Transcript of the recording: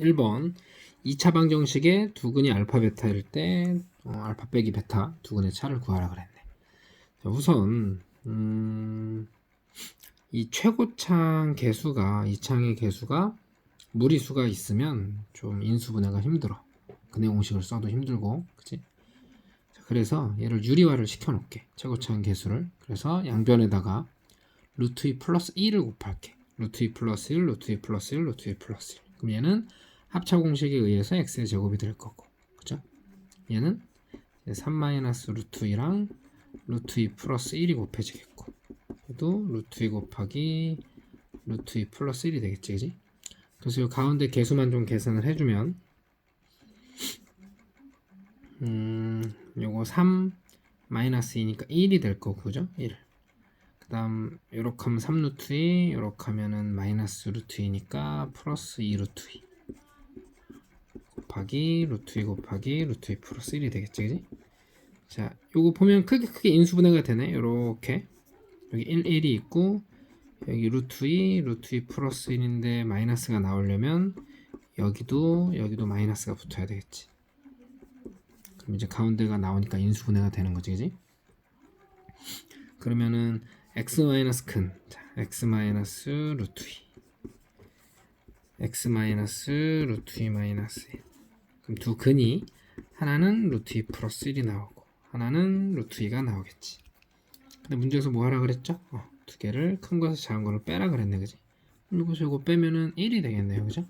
1번 2차 방정식의 두근이 알파 베타일 때 어, 알파 빼기 베타 두근의 차를 구하라 그랬네. 자, 우선 음, 이 최고창 개수가 이 창의 개수가 무리수가 있으면 좀 인수분해가 힘들어. 근해 공식을 써도 힘들고, 그치? 자, 그래서 얘를 유리화를 시켜놓게. 최고창 개수를. 그래서 양변에다가 루트 2 플러스 1을 곱할게. 루트 2 플러스 1, 루트 2 플러스 1, 루트 2 플러스 1. 그럼 얘는 합차 공식에 의해서 x의 제곱이 될 거고, 그죠? 얘는 3 마이너스 루트 2랑 루트 2 플러스 1이 곱해지겠고, 얘도 루트 2 곱하기 루트 2 플러스 1이 되겠지, 그지? 그래서 이 가운데 개수만 좀 계산을 해주면, 음, 요거 3 마이너스 2니까 1이 될 거고, 그죠? 1. 그 다음, 요렇게 하면 3 루트 2, 요렇게 하면은 마이너스 루트 2니까 플러스 2 루트 2. 곱하기 루트 2 곱하기 루트 2 플러스 1이 되겠지, 그지? 자, 요거 보면 크게 크게 인수분해가 되네. 요렇게. 여기 1, 1이 있고, 여기 루트 2, 루트 2 플러스 1인데 마이너스가 나오려면 여기도 여기도 마이너스가 붙어야 되겠지. 그럼 이제 가운데가 나오니까 인수분해가 되는 거지, 그지? 그러면은 x 마이너스 큰, 자, x 마이너스 루트 2, x 마이너스 루트 2 마이너스 1. 그럼 두 근이 하나는 루트 2 플러스 1이 나오고 하나는 루트 2가 나오겠지. 근데 문제에서 뭐 하라 그랬죠? 어, 두 개를 큰 거에서 작은 거를 빼라 그랬네, 그지? 이거 저거 빼면은 1이 되겠네요, 그죠?